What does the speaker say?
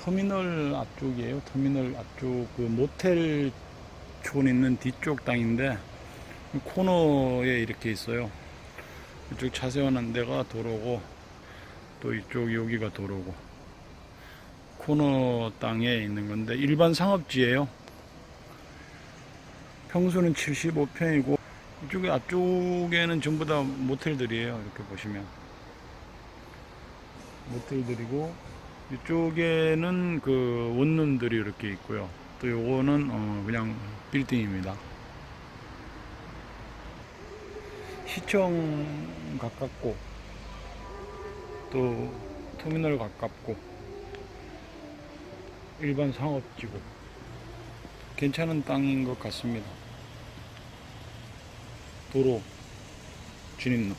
터미널 앞쪽이에요. 터미널 앞쪽 그 모텔 촌 있는 뒤쪽 땅인데 코너에 이렇게 있어요. 이쪽 차 세워놓은 데가 도로고 또 이쪽 여기가 도로고 코너 땅에 있는 건데 일반 상업지예요. 평수는 75평이고 이쪽에 앞쪽에는 전부 다 모텔들이에요. 이렇게 보시면 모텔들이고 이쪽에는 그 원룸들이 이렇게 있고요. 또 요거는 어 그냥 빌딩입니다. 시청 가깝고 또 터미널 가깝고 일반 상업지고 괜찮은 땅인 것 같습니다. 도로 진입로